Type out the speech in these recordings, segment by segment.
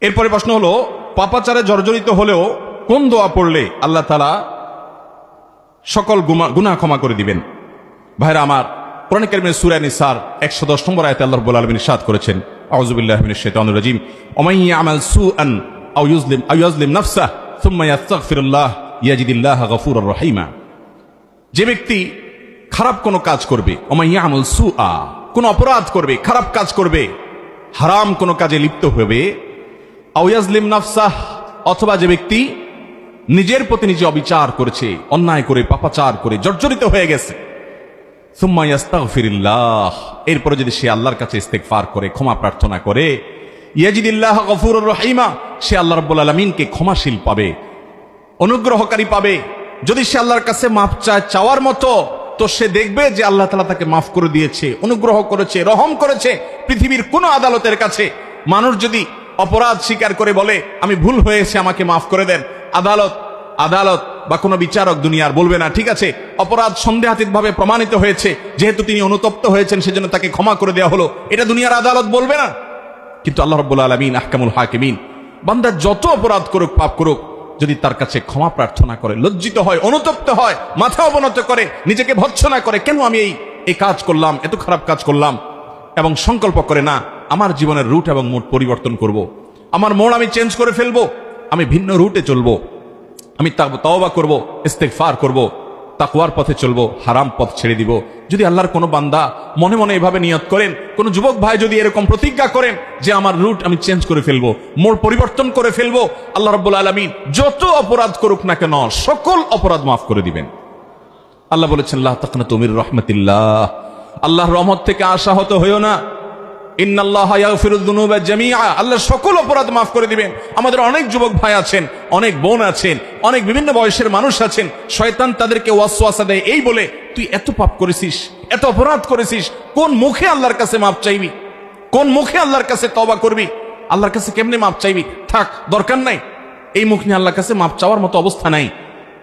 এরপরে প্রশ্ন হলো, পাপাচারে জর্জরিত হলেও কোন দোয়া পড়লে আল্লাহ তালা সকল গুমা- গুনাহ ক্ষমা করে দিবেন? ভাইরা আমার, কোরআন কারিমের সূরা নিসার 110 নম্বর আয়াতে আল্লাহ রাব্বুল আলামিন ইরশাদ করেছেন রহিমা। যে ব্যক্তি খারাপ কোনো কাজ করবে ওমান ইয়ামাল সুআ কোন অপরাধ করবে, খারাপ কাজ করবে, হারাম কোনো কাজে লিপ্ত হবে আও ইয়াজলিম নাফসাহ অথবা যে ব্যক্তি নিজের প্রতি নিজে অবিচার করেছে, অন্যায় করে, পাপাচার করে, জর্জরিত হয়ে গেছে। এরপরে যদি সে আল্লাহর কাছে ইস্তেগফার করে, ক্ষমা প্রার্থনা করে, ইয়াজিদিল্লাহ গফুরুর রহিমা, সে আল্লাহ রাব্বুল আলামিনকে ক্ষমাশীল পাবে, অনুগ্রহকারী পাবে। যদি সে আল্লাহর কাছে মাফ চায় চাওয়ার মতো, তো সে দেখবে যে আল্লাহ তালা তাকে মাফ করে দিয়েছে, অনুগ্রহ করেছে, রহম করেছে পৃথিবীর কোন আদালতের কাছে। মানুষ যদি অপরাধ স্বীকার করে বলে, আমি ভুল হয়েছে, আমাকে মাফ করে দেন। আদালত আদালত বা কোনো বিচারক দুনিয়ার বলবে না, ঠিক আছে, অপরাধ সন্দেহাতীত ভাবে প্রমাণিত হয়েছে। যেহেতু তিনি অনুতপ্ত হয়েছেন, সেজন্য তাকে ক্ষমা করে দেওয়া হলো। এটা দুনিয়ার আদালত বলবে না। কিন্তু আল্লাহ রব্বুল আলমিন, আহকামুল হাকিমিন, বান্দা যত অপরাধ করুক, পাপ করুক, যদি তার কাছে ক্ষমা প্রার্থনা করে, লজ্জিত হয়, অনুতপ্ত হয়, মাথা অবনত করে, নিজেকে ভৎসনা করে, কেন আমি এই কাজ করলাম, এত খারাপ কাজ করলাম? এবং সংকল্প করে, না আমার জীবনের রুট এবং মোট পরিবর্তন করব। আমার মোড় আমি চেঞ্জ করে ফেলব। আমি ভিন্ন রুটে চলবো। আমি তওবা করব, ইস্তেগফার করব, তাকওয়ার পথে চলবো, হারাম পথ ছেড়ে দিব। যদি আল্লাহর কোনো বান্দা মনে মনে এভাবে নিয়ত করেন, কোন যুবক ভাই যদি এরকম প্রতিজ্ঞা করেন যে আমার রুট আমি চেঞ্জ করে ফেলব মোর পরিবর্তন করে ফেলব, আল্লাহ রাব্বুল আলামিন যত অপরাধ করুক না কেন, সকল অপরাধ মাফ করে দিবেন। আল্লাহ বলেছেন আল্লাহ তখন তুমির রহমতিল্লাহ। আল্লাহর রহমত থেকে আশাহত হইও না। আল্লাহ সকল অপরাধ মাফ করে দিবেন। আমাদের অনেক যুবক ভাই আছেন, অনেক বোন আছেন, অনেক বিভিন্ন বয়সের মানুষ আছেন। শয়তান তাদেরকে তুই এত করেছিস কোন মুখে আল্লাহর কাছে মাপ চাইবি? কোন মুখে আল্লাহর কাছে তবা করবি? আল্লাহর কাছে কেমনে মাপ চাইবি? থাক, দরকার নাই। এই মুখ নিয়ে আল্লাহর কাছে মাপ চাওয়ার মতো অবস্থা নাই।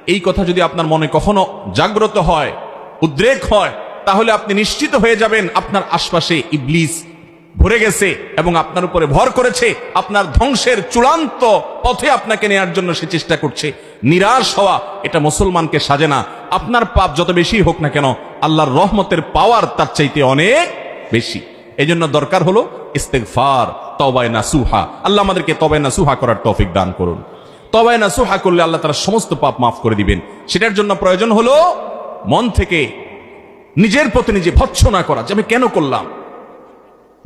এই কথা যদি আপনার মনে কখনো জাগ্রত হয়, উদ্রেক হয়, তাহলে আপনি নিশ্চিত হয়ে যাবেন আপনার আশপাশে ইবলিস ভরে গেছে এবং আপনার উপরে ভর করেছে, আপনার ধ্বংসের চূড়ান্ত পথে আপনাকে নেয়ার জন্য সে চেষ্টা করছে। নিরাশ হওয়া, এটা মুসলমানকে সাজে না। আপনার পাপ যত বেশি হোক না কেন, আল্লাহর রহমতের পাওয়ার তার চাইতে অনেক বেশি। এই জন্য দরকার হলো ইস্তেকফার তবায় নাসুহা। আল্লাহ আমাদেরকে তবায় নাসুহা করার তৌফিক দান করুন। তবায় নাসুহা করলে আল্লাহ তারা সমস্ত পাপ মাফ করে দিবেন। সেটার জন্য প্রয়োজন হলো মন থেকে নিজের প্রতি নিজে ভৎসনা করা যে আমি কেন করলাম?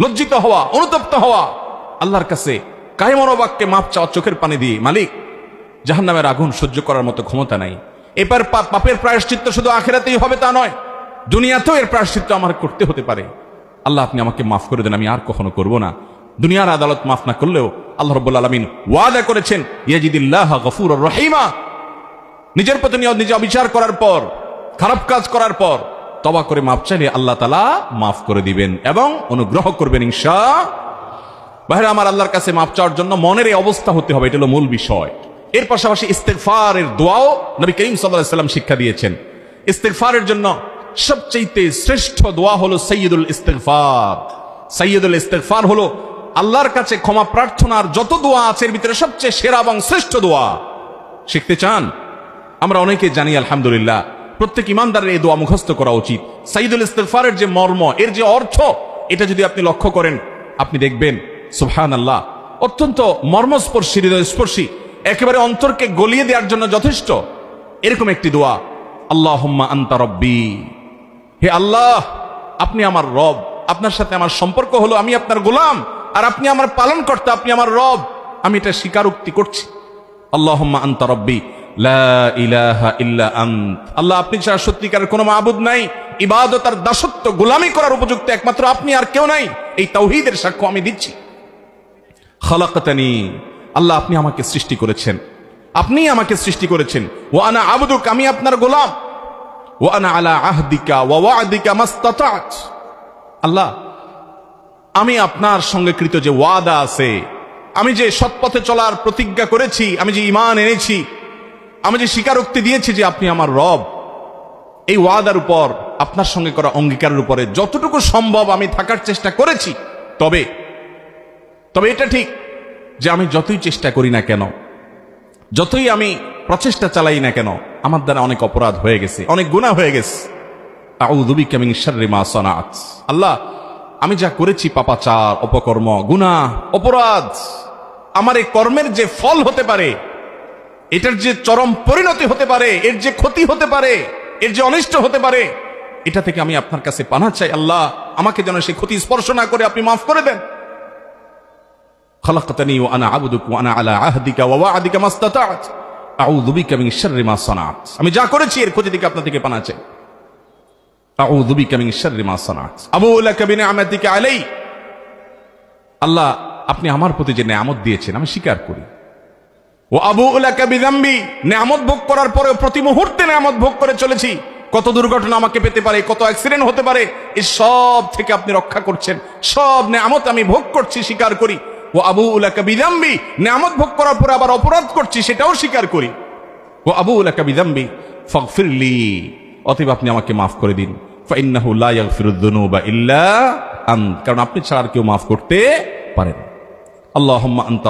লজ্জিত হওয়া, অনুতপ্ত হওয়া। আল্লাহর কাছে কায় মনোবাক্যে মাপ চাওয়া চোখের পানি দিয়ে, মালিক, জাহান্নামের আগুন সহ্য করার মতো ক্ষমতা নাই। এবার পাপ- পাপের প্রায়শ্চিত্ত শুধু আখেরাতেই হবে তা নয়, দুনিয়াতেও এর প্রায়শ্চিত্ত আমার করতে হতে পারে। আল্লাহ, আপনি আমাকে মাফ করে দেন, আমি আর কখনো করব না। দুনিয়ার আদালত মাফ না করলেও আল্লাহ রব্বুল আলমিন ওয়াদা করেছেন, ইয়াজিদিল্লাহ গফুর রহিমা। নিজের প্রতি নিজে অবিচার করার পর, খারাপ কাজ করার পর তবা করে মাফ চাইলে আল্লাহ তালা মাফ করে দিবেন এবং অনুগ্রহ করবেন ইনশা। বাইরে আমার আল্লাহর কাছে মাফ চাওয়ার জন্য মনের এই অবস্থা হতে হবে, এটা হলো মূল বিষয়। এর পাশাপাশি ইস্তেগফারের দোয়াও নবী করিম সাল্লাল্লাহু সাল্লাম শিক্ষা দিয়েছেন। ইস্তেগফারের জন্য সবচেয়ে শ্রেষ্ঠ দোয়া হলো সৈয়দুল ইস্তেগফার। সৈয়দুল ইস্তেগফার হলো আল্লাহর কাছে ক্ষমা প্রার্থনার যত দোয়া আছে, এর ভিতরে সবচেয়ে সেরা এবং শ্রেষ্ঠ দোয়া। শিখতে চান? আমরা অনেকে জানি, আলহামদুলিল্লাহ প্রত্যেক ইমানদারের এই দোয়া মুখস্থ করা উচিত। সাইদুল ইস্তেফারের যে মর্ম, এর যে অর্থ, এটা যদি আপনি লক্ষ্য করেন, আপনি দেখবেন সুবহান আল্লাহ অত্যন্ত মর্মস্পর্শী, হৃদয়স্পর্শী, একেবারে অন্তরকে গলিয়ে দেওয়ার জন্য যথেষ্ট। এরকম একটি দোয়া আল্লাহ আন্তা রব্বি। হে আল্লাহ, আপনি আমার রব, আপনার সাথে আমার সম্পর্ক হলো, আমি আপনার গোলাম, আর আপনি আমার পালন করতে আপনি আমার রব। আমি এটা স্বীকারোক্তি করছি। আল্লাহুম্মা আনতা রব্বি। আল্লাহ, আপনি ছাড়া সত্যিকারের কোনো মাবুদ নাই। ইবাদত আর দাসত্ব গোলামি করার উপযুক্ত একমাত্র আপনি আর কেউ নাই। এই তাওহীদের সাক্ষ্য আমি দিচ্ছি। খালাকাতানি, আল্লাহ, আপনি আমাকে সৃষ্টি করেছেন। আপনি আমাকে সৃষ্টি করেছেন। ও আনা আবদুক, আমি আপনার গোলাম। ও আনা আলা আহদিকা ওয়া ওয়াদিকা মাস্তাতাত। আল্লাহ, আমি আপনার সঙ্গে কৃত যে ওয়াদা আছে, আমি যে সৎপথে চলার প্রতিজ্ঞা করেছি, আমি যে ইমান এনেছি আমি যে স্বীকারোক্তি দিয়েছি যে আপনি আমার রব, এই ওয়াদার উপর, আপনার সঙ্গে করা অঙ্গীকারের উপরে যতটুকু সম্ভব আমি থাকার চেষ্টা করেছি, তবে তবে এটা ঠিক যে আমি যতই চেষ্টা করি না কেন, যতই আমি প্রচেষ্টা চালাই না কেন, আমার দ্বারা অনেক অপরাধ হয়ে গেছে, অনেক গুণা হয়ে গেছে। আল্লাহ, আমি যা করেছি পাপাচার, অপকর্ম, গুনাহ, অপরাধ, আমার এই কর্মের যে ফল হতে পারে এটার যে চরম পরিণতি হতে পারে, এর যে ক্ষতি হতে পারে, এর যে অনিষ্ট হতে পারে, এটা থেকে আমি আপনার কাছে পানা চাই, আল্লাহ, আমাকে যেন সে ক্ষতি স্পর্শ না করে আপনি মাফ করে দেন। আমি যা করেছি, এর ক্ষতি থেকে আপনার থেকে পানা চাই। আল্লাহ, আপনি আমার প্রতি যে নিয়ামত দিয়েছেন, আমি স্বীকার করি। ও আবু উলাকা বিদাম্বি নেহামত ভোগ করার পরেও প্রতি মুহূর্তে নামত ভোগ করে চলেছি। কত দুর্ঘটনা আমাকে পেতে পারে, কত অ্যাক্সিডেন্ট হতে পারে এই সব থেকে আপনি রক্ষা করছেন। সব নেয়ামত আমি ভোগ করছি, স্বীকার করি। ও আবু উলাকা বিদাম্বি নেয়ামত ভোগ করার পরে আবার অপরাধ করছি, সেটাও স্বীকার করি। ও আবু উলাকা বিদাম্বি ফগফিরলি, অতএব আপনি আমাকে মাফ করে দিন। কারণ আপনি ছাড়া আর কেউ মাফ করতে পারেন আল্লাহ আন্তা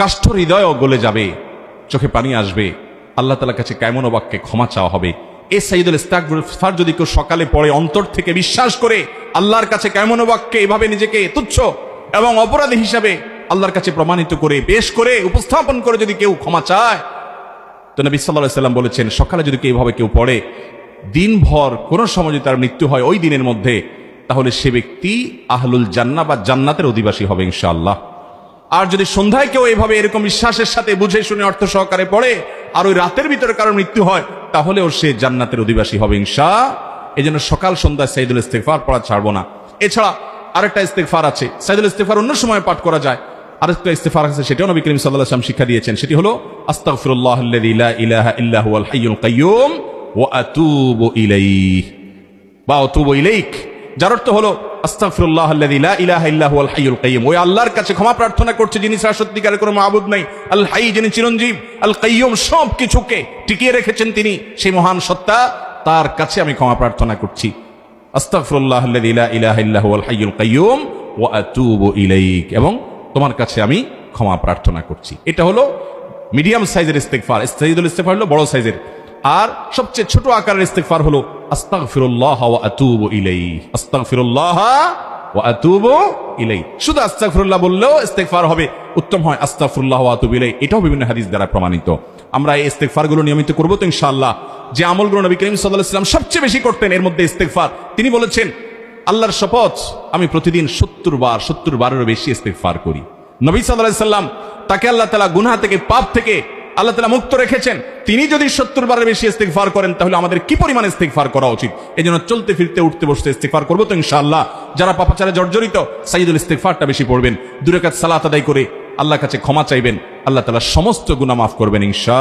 কাষ্ঠ হৃদয়ও গলে যাবে, চোখে পানি আসবে। আল্লাহ তালার কাছে কেমন বাক্যে ক্ষমা চাওয়া হবে। এ সাইদুল ইস্তাকফার যদি কেউ সকালে পড়ে, অন্তর থেকে বিশ্বাস করে, আল্লাহর কাছে কেমন বাক্যে এভাবে নিজেকে তুচ্ছ এবং অপরাধী হিসাবে আল্লাহর কাছে প্রমাণিত করে, পেশ করে, উপস্থাপন করে যদি কেউ ক্ষমা চায়, তো নবী সাল্লাহ সাল্লাম বলেছেন, সকালে যদি কেউ এইভাবে কেউ পড়ে, দিনভর কোনো সময় যদি তার মৃত্যু হয় ওই দিনের মধ্যে, তাহলে সে ব্যক্তি আহলুল জান্না বা জান্নাতের অধিবাসী হবে ইনশাআল্লাহ। আর যদি সন্ধ্যায় কেউ এইভাবে এরকম বিশ্বাসের সাথে বুঝে শুনে অর্থ সহকারে পড়ে, আর ওই রাতের ভিতরে কারোর মৃত্যু হয়, তাহলেও সে জান্নাতের অধিবাসী হবে ইনশা। এই জন্য সকাল সন্ধ্যায় সাইদুল ইস্তেকফার পড়া ছাড়বো না। এছাড়া আরেকটা ইস্তেকফার আছে, সাইদুল ইস্তেকফার অন্য সময় পাঠ করা যায়। আরেকটা ইস্তেফার আছে, সেটাও নবী করিম সাল্লাল্লাহু আলাইহি ওয়াসাল্লাম শিক্ষা দিয়েছেন। সেটি হলো, আস্তাগফিরুল্লাহ আল্লাযী লা ইলাহা ইল্লা হুয়াল হাইয়ুল কাইয়্যুম ওয়া আতুবু ইলাইহি। বা অতুবু ইলাইক। যার অর্থ হলো ওই আল্লাহর কাছে ক্ষমা প্রার্থনা করছে, যিনি সত্যিকারের কোনো মাবুদ নাই। যিনি আল টিকিয়ে রেখেছেন তিনি, সেই মহান সত্তা, তার কাছে আমি ক্ষমা প্রার্থনা করছি। এবং তোমার কাছে আমি ক্ষমা প্রার্থনা করছি। এটা হলো মিডিয়াম সাইজের ইস্তেগফার। সাইদুল ইস্তেগফার হলো বড় সাইজের। আর সবচেয়ে ছোট আকারের ইস্তেগফার হলো হবে। উত্তম হয় বিভিন্ন দ্বারা প্রমাণিত। আমরা এই নিয়মিত যে সবচেয়ে বেশি করতেন, এর মধ্যে ইস্তেগফার। তিনি বলেছেন, আল্লাহর শপথ, আমি প্রতিদিন সত্তর বার, সত্তর বারেরও বেশি ইস্তেগফার করি। নবী সাল্লাল্লাহু সাল্লাম তাকে আল্লাহ তালা গুনাহ থেকে, পাপ থেকে আল্লাহ তালা মুক্ত রেখেছেন। তিনি যদি সত্তর বারের বেশি ইস্তেকফার করেন, তাহলে আমাদের কি পরিমাণ ইস্তেকফার করা উচিত? এই জন্য চলতে ফিরতে, উঠতে বসতে ইস্তেকফার করব তো ইনশাআল্লাহ। যারা পাপাচারে জর্জরিত সাইদুল ইস্তেকফারটা বেশি পড়বেন। দূরে কাজ সালাত আদায় করে আল্লাহর কাছে ক্ষমা চাইবেন। আল্লাহ তালা সমস্ত গুণা মাফ করবেন ইনশা